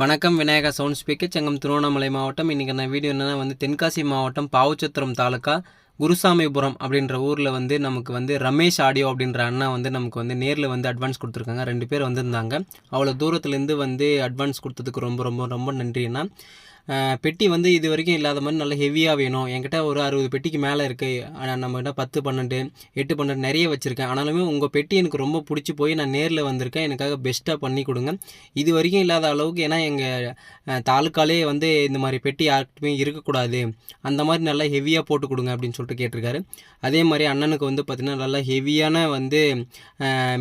வணக்கம் Vinayaka sound speaker Chengam Tiruvannamalai மாவட்டம். இன்றைக்கி நான் வீடியோ என்னென்னா வந்து தென்காசி மாவட்டம் பாவச்சத்திரம் தாலுக்கா குருசாமிபுரம் அப்படின்ற ஊரில் வந்து நமக்கு வந்து ரமேஷ் ஆடியோ அப்படின்ற அண்ணா வந்து நமக்கு வந்து நேரில் வந்து அட்வான்ஸ் கொடுத்துருக்காங்க. ரெண்டு பேர் வந்திருந்தாங்க. அவ்வளோ தூரத்துலேருந்து வந்து அட்வான்ஸ் கொடுத்ததுக்கு ரொம்ப ரொம்ப ரொம்ப நன்றிண்ணா. பெட்டி வந்து இது வரைக்கும் இல்லாத மாதிரி நல்ல ஹெவியாக வேணும். என்கிட்ட ஒரு அறுபது பெட்டிக்கு மேலே இருக்குது ஆனால் நம்மகிட்ட பத்து பன்னெண்டு எட்டு பன்னெண்டு நிறைய வச்சுருக்கேன். ஆனாலுமே உங்கள் பெட்டி எனக்கு ரொம்ப பிடிச்சி போய் நான் நேரில் வந்திருக்கேன். எனக்காக பெஸ்ட்டாக பண்ணி கொடுங்க. இது வரைக்கும் இல்லாத அளவுக்கு ஏன்னா எங்கள் தாலுக்காலே வந்து இந்த மாதிரி பெட்டி யாருக்குமே இருக்கக்கூடாது. அந்த மாதிரி நல்லா ஹெவியாக போட்டு கொடுங்க அப்படின்னு சொல்லிட்டு கேட்டிருக்காரு. அதே மாதிரி அண்ணனுக்கு வந்து பார்த்திங்கன்னா நல்லா ஹெவியான வந்து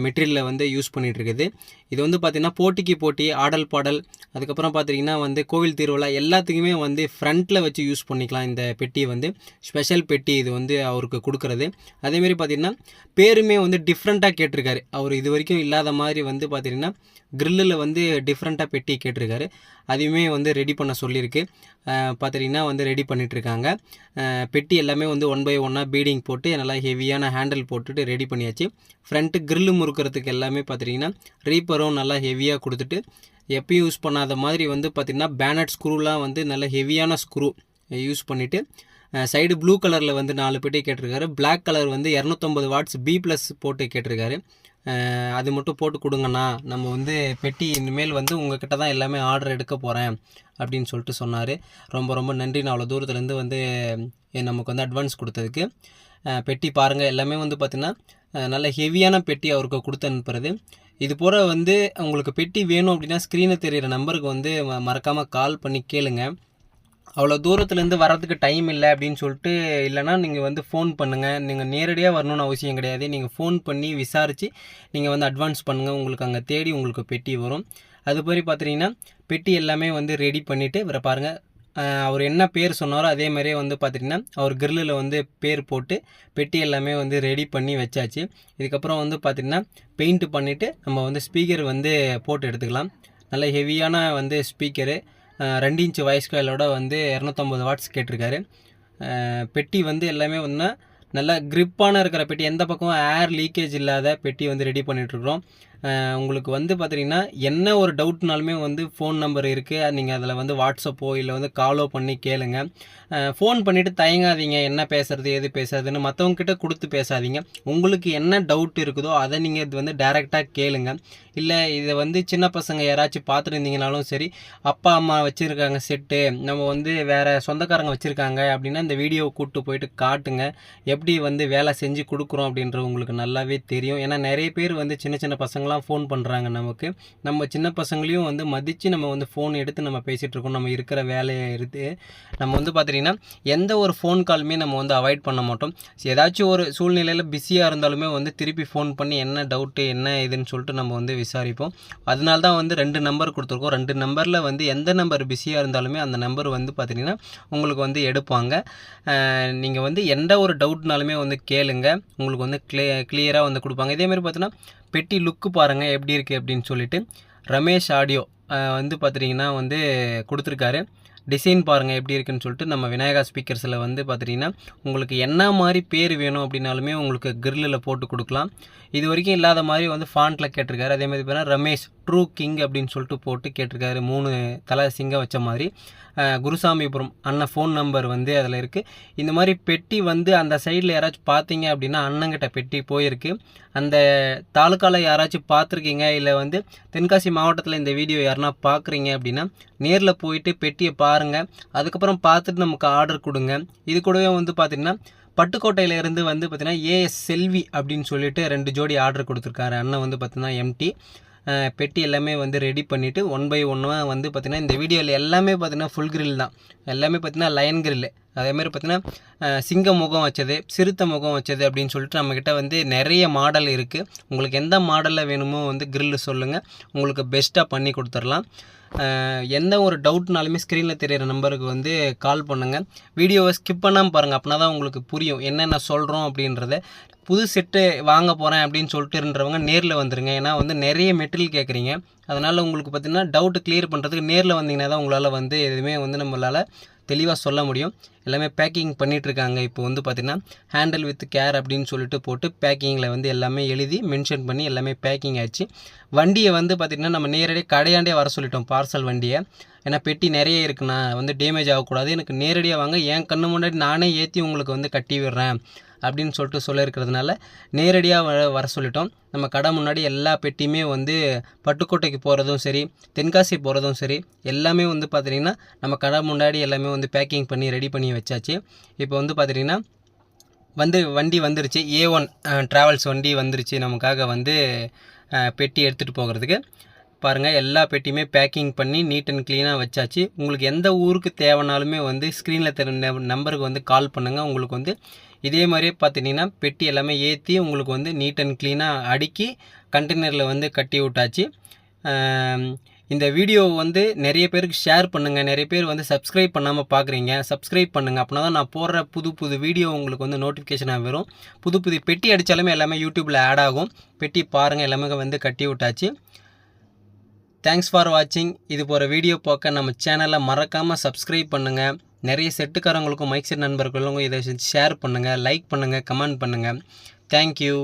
மெட்டீரியலில் வந்து யூஸ் பண்ணிகிட்ருக்குது இது வந்து பார்த்திங்கன்னா போட்டிக்கு போட்டி ஆடல் பாடல் அதுக்கப்புறம் பார்த்தீங்கன்னா வந்து கோவில் திருவிழா எல்லாத்துக்குமே வந்து ஃப்ரண்ட்டில் வச்சு யூஸ் பண்ணிக்கலாம் இந்த பெட்டியை வந்து. ஸ்பெஷல் பெட்டி இது வந்து அவருக்கு கொடுக்குறது. அதேமாரி பார்த்திங்கன்னா பேருமே வந்து டிஃப்ரெண்ட்டாக கேட்டிருக்காரு. அவர் இது வரைக்கும் இல்லாத மாதிரி வந்து பார்த்திங்கன்னா கிரில்லில் வந்து டிஃப்ரெண்ட்டாக பெட்டி கேட்டிருக்காரு. அதையுமே வந்து ரெடி பண்ண சொல்லியிருக்கு. பார்த்துட்டிங்கன்னா வந்து ரெடி பண்ணிகிட்ருக்காங்க பெட்டி எல்லாமே வந்து ஒன் பை ஒன்னாக பீடிங் போட்டு நல்லா ஹெவியான ஹேண்டில் போட்டுட்டு ரெடி பண்ணியாச்சு. ஃப்ரண்ட்டு க்ரில்லு முறுக்கிறதுக்கு எல்லாமே பார்த்துட்டிங்கன்னா ரீப்பரும் நல்லா ஹெவியாக கொடுத்துட்டு எப்பயும் யூஸ் பண்ணாத மாதிரி வந்து பார்த்திங்கன்னா பேனட் ஸ்க்ரூலாம் வந்து நல்ல ஹெவியான ஸ்க்ரூ யூஸ் பண்ணிவிட்டு சைடு ப்ளூ கலரில் வந்து நாலு பெட்டி கேட்டிருக்காரு. பிளாக் கலர் வந்து இரநூத்தொம்பது வாட்ஸ் பி ப்ளஸ் போட்டு கேட்டிருக்காரு. அது மட்டும் போட்டு கொடுங்கண்ணா. நம்ம வந்து பெட்டி இனிமேல் வந்து உங்ககிட்ட தான் எல்லாமே ஆர்டர் எடுக்க போகிறேன் அப்படின்னு சொல்லிட்டு சொன்னார். ரொம்ப ரொம்ப நன்றி. நான் அவ்வளோ தூரத்துலேருந்து வந்து நமக்கு வந்து அட்வான்ஸ் கொடுத்ததுக்கு. பெட்டி பாருங்கள் எல்லாமே வந்து பார்த்திங்கன்னா நல்ல ஹெவியான பெட்டி அவருக்கு கொடுத்து அனுப்புறது. இது போல் வந்து உங்களுக்கு பெட்டி வேணும் அப்படின்னா ஸ்க்ரீனில் தெரியிற நம்பருக்கு வந்து மறக்காமல் கால் பண்ணி கேளுங்க. அவ்வளோ தூரத்துலேருந்து வரதுக்கு டைம் இல்லை அப்படின்னு சொல்லிட்டு இல்லைனா நீங்கள் வந்து ஃபோன் பண்ணுங்கள் நீங்கள் நேரடியாக வரணும்னு அவசியம் கிடையாது. நீங்கள் ஃபோன் பண்ணி விசாரித்து நீங்கள் வந்து அட்வான்ஸ் பண்ணுங்கள் உங்களுக்கு அங்கே தேடி உங்களுக்கு பெட்டி வரும். அது மாதிரி பார்த்துட்டிங்கன்னா பெட்டி எல்லாமே வந்து ரெடி பண்ணிவிட்டு வர பாருங்கள் அவர் என்ன பேர் சொன்னாரோ அதே மாதிரியே வந்து பார்த்துட்டிங்கன்னா அவர் கிரில்லில் வந்து பேர் போட்டு பெட்டி எல்லாமே வந்து ரெடி பண்ணி வச்சாச்சு. இதுக்கப்புறம் வந்து பார்த்திங்கன்னா பெயிண்ட் பண்ணிவிட்டு நம்ம வந்து ஸ்பீக்கர் வந்து போட்டு எடுத்துக்கலாம். நல்ல ஹெவியான வந்து ஸ்பீக்கரு ரெண்டு இன்ச்சு வாய்ஸ் காயிலோட வந்து இரநூத்தம்பது வாட்ஸ் கேட்டிருக்காரு. பெட்டி வந்து எல்லாமே வந்து நல்லா க்ரிப்பான இருக்கிற பெட்டி எந்த பக்கமும் ஏர் லீக்கேஜ் இல்லாத பெட்டி வந்து ரெடி பண்ணிகிட்ருக்குறோம் உங்களுக்கு வந்து பார்த்தீங்கன்னா என்ன ஒரு டவுட்னாலுமே வந்து ஃபோன் நம்பர் இருக்குது நீங்கள் அதில் வந்து வாட்ஸ்அப்போ இல்லை வந்து காலோ பண்ணி கேளுங்க. ஃபோன் பண்ணிவிட்டு தயங்காதீங்க. என்ன பேசுறது எது பேசுறதுன்னு மற்றவங்கக்கிட்ட கொடுத்து பேசாதீங்க. உங்களுக்கு என்ன டவுட் இருக்குதோ அதை நீங்கள் இது வந்து டைரெக்டாக கேளுங்க. இல்லை இதை வந்து சின்ன பசங்க யாராச்சும் பார்த்துருந்தீங்கனாலும் சரி அப்பா அம்மா வச்சுருக்காங்க செட்டு நம்ம வந்து வேறு சொந்தக்காரங்க வச்சுருக்காங்க அப்படின்னா இந்த வீடியோவை கூப்பிட்டு போயிட்டு காட்டுங்க. எப்படி வந்து வேலை செஞ்சு கொடுக்குறோம் அப்படின்றது உங்களுக்கு நல்லாவே தெரியும். ஏன்னா நிறைய பேர் வந்து சின்ன சின்ன பசங்களாம் ஃபோன் பண்ணுறாங்க நமக்கு. நம்ம சின்ன பசங்களையும் வந்து மதித்து நம்ம வந்து ஃபோன் எடுத்து நம்ம பேசிகிட்ருக்கோம் நம்ம இருக்கிற வேலையை எடுத்து நம்ம வந்து பார்த்துட்டிங்கன்னா எந்த ஒரு ஃபோன் காலுமே நம்ம வந்து அவாய்ட் பண்ண மாட்டோம். ஏதாச்சும் ஒரு சூழ்நிலையில் பிஸியாக இருந்தாலுமே வந்து திருப்பி ஃபோன் பண்ணி என்ன டவுட்டு என்ன இதுன்னு சொல்லிட்டு நம்ம வந்து விசாரிப்போம். அதனால தான் வந்து ரெண்டு நம்பர் கொடுத்துருக்கோம். ரெண்டு நம்பரில் வந்து எந்த நம்பர் பிஸியாக இருந்தாலுமே அந்த நம்பர் வந்து பார்த்திங்கன்னா உங்களுக்கு வந்து எடுப்பாங்க. நீங்கள் வந்து எந்த ஒரு டவுட்னாலுமே வந்து கேளுங்க. உங்களுக்கு வந்து க்ளே கிளியராக வந்து கொடுப்பாங்க. இதேமாதிரி பார்த்தீங்கன்னா பெட்டி லுக்கு பாருங்கள் எப்படி இருக்குது அப்படின்னு சொல்லிட்டு. ரமேஷ் ஆடியோ வந்து பார்த்துட்டிங்கன்னா வந்து கொடுத்துருக்காரு. டிசைன் பாருங்கள் எப்படி இருக்குன்னு சொல்லிட்டு நம்ம விநாயகா ஸ்பீக்கர்ஸில் வந்து பார்த்துட்டிங்கன்னா உங்களுக்கு என்ன மாதிரி பேர் வேணும் அப்படின்னாலுமே உங்களுக்கு கிரில்லில் போட்டு கொடுக்கலாம். இது வரைக்கும் இல்லாத மாதிரி வந்து ஃபாண்ட்டில் கேட்டிருக்காரு. அதே மாதிரி பார்த்தீங்கன்னா ரமேஷ் ட்ரூ கிங் அப்படின்னு சொல்லிட்டு போட்டு கேட்டிருக்காரு. மூணு தலை சிங்கம் வச்ச மாதிரி. குருசாமிபுரம் அண்ணன் ஃபோன் நம்பர் வந்து அதில் இருக்குது இந்த மாதிரி பெட்டி வந்து அந்த சைடில் யாராச்சும் பார்த்தீங்க அப்படின்னா அண்ணங்கிட்ட பெட்டி போயிருக்கு. அந்த தாலுக்காவில் யாராச்சும் பார்த்துருக்கீங்க இல்லை வந்து தென்காசி மாவட்டத்தில் இந்த வீடியோ யாருன்னா பார்க்குறீங்க அப்படின்னா நேரில் போயிட்டு பெட்டியை பாருங்கள் அதுக்கப்புறம் பார்த்துட்டு நமக்கு ஆர்டர் கொடுங்க. இது கூடவே வந்து பார்த்திங்கன்னா பட்டுக்கோட்டையிலேருந்து வந்து பார்த்திங்கன்னா ஏஎஸ் செல்வி அப்படின்னு சொல்லிட்டு ரெண்டு ஜோடி ஆர்டர் கொடுத்துருக்காரு. அண்ணன் வந்து பார்த்தீங்கன்னா எம்டி பெட்டி எல்லாமே வந்து ரெடி பண்ணிவிட்டு ஒன் பை ஒன்னாக வந்து பார்த்திங்கன்னா இந்த வீடியோவில் எல்லாமே பார்த்தீங்கன்னா ஃபுல் கிரில் தான். எல்லாமே பார்த்தீங்கன்னா லயன் grill. அதேமாதிரி பார்த்திங்கன்னா சிங்க முகம் வச்சது சிறுத்தை முகம் வச்சது அப்படின்னு சொல்லிட்டு நம்மக்கிட்ட வந்து நிறைய மாடல் இருக்குது உங்களுக்கு எந்த மாடலில் வேணுமோ வந்து grill சொல்லுங்கள் உங்களுக்கு பெஸ்ட்டாக பண்ணி கொடுத்துடலாம் எந்த ஒரு டவுட்னாலுமே ஸ்க்ரீனில் தெரியிற நம்பருக்கு வந்து கால் பண்ணுங்கள் வீடியோவை ஸ்கிப் பண்ணாமல் பாருங்கள் அப்படின்னா தான் உங்களுக்கு புரியும் என்னென்ன சொல்கிறோம் அப்படின்றத. புது செட்டு வாங்க போகிறேன் அப்படின்னு சொல்லிட்டுன்றவங்க நேரில் வந்துடுங்க ஏன்னா வந்து நிறைய மெட்டீரியல் கேட்குறீங்க அதனால் உங்களுக்கு பார்த்தீங்கன்னா டவுட்டு கிளியர் பண்ணுறதுக்கு நேரில் வந்தீங்கன்னா தான் உங்களால் வந்து எதுவுமே வந்து நம்மளால் தெளிவாக சொல்ல முடியும். எல்லாமே பேக்கிங் பண்ணிகிட்ருக்காங்க இப்போ வந்து பார்த்திங்கன்னா ஹேண்டில் வித் கேர் அப்படின்னு சொல்லிட்டு போட்டு பேக்கிங்கில் வந்து எல்லாமே எழுதி மென்ஷன் பண்ணி எல்லாமே பேக்கிங் ஆயிடுச்சு வண்டியை வந்து பார்த்திங்கன்னா நம்ம நேரடியாக கடையாண்டே வர சொல்லிட்டோம் பார்சல் வண்டியை. ஏன்னா பெட்டி நிறைய இருக்குண்ணா. வந்து டேமேஜ் ஆகக்கூடாது. எனக்கு நேரடியாக வாங்க. என் கண்ணு முன்னாடி நானே ஏற்றி உங்களுக்கு வந்து கட்டி விடுறேன். அப்படின்னு சொல்லிட்டு சொல்லியிருக்கிறதுனால நேரடியாக வர வர சொல்லிட்டோம். நம்ம கடை முன்னாடி எல்லா பெட்டியுமே வந்து பட்டுக்கோட்டைக்கு போகிறதும் சரி தென்காசி போகிறதும் சரி எல்லாமே வந்து பார்த்திங்கன்னா நம்ம கடை முன்னாடி எல்லாமே வந்து பேக்கிங் பண்ணி ரெடி பண்ணி வச்சாச்சு. இப்போ வந்து பார்த்திங்கன்னா வந்து வண்டி வந்துருச்சு. ஏ ஒன் ட்ராவல்ஸ் வண்டி வந்துருச்சு. நமக்காக வந்து பெட்டி எடுத்துகிட்டு போகிறதுக்கு. பாருங்கள் எல்லா பெட்டியுமே பேக்கிங் பண்ணி நீட் அண்ட் க்ளீனாக வச்சாச்சு. உங்களுக்கு எந்த ஊருக்கு தேவைனாலுமே வந்து ஸ்க்ரீனில் தெரி நம்பருக்கு வந்து கால் பண்ணுங்கள் உங்களுக்கு வந்து இதே மாதிரியே பார்த்துட்டிங்கன்னா பெட்டி எல்லாமே ஏற்றி உங்களுக்கு வந்து நீட் அண்ட் க்ளீனாக அடுக்கி கண்டெய்னரில் வந்து கட்டி விட்டாச்சு. இந்த வீடியோ வந்து நிறைய பேருக்கு ஷேர் பண்ணுங்கள் நிறைய பேர் வந்து சப்ஸ்கிரைப் பண்ணாமல் பார்க்குறீங்க சப்ஸ்கிரைப் பண்ணுங்கள் அப்படின்னா தான் நான் போடுற புது புது வீடியோ உங்களுக்கு வந்து நோட்டிஃபிகேஷனாக வரும். புது புது பெட்டி அடித்தாலுமே எல்லாமே யூடியூப்பில் ஆட் ஆகும். பெட்டி பாருங்கள் எல்லாமே வந்து கட்டி விட்டாச்சு. தேங்க்ஸ் ஃபார் வாட்சிங் இது போகிற வீடியோ பார்க்க நம்ம சேனலை மறக்காமல் சப்ஸ்கிரைப் பண்ணுங்கள் நிறைய செட்டுக்காரங்களுக்கும் மைக் செட் நண்பர்களுக்கும் இதை ஷேர் பண்ணுங்கள் லைக் பண்ணுங்கள் கமெண்ட் பண்ணுங்கள் தேங்க்யூ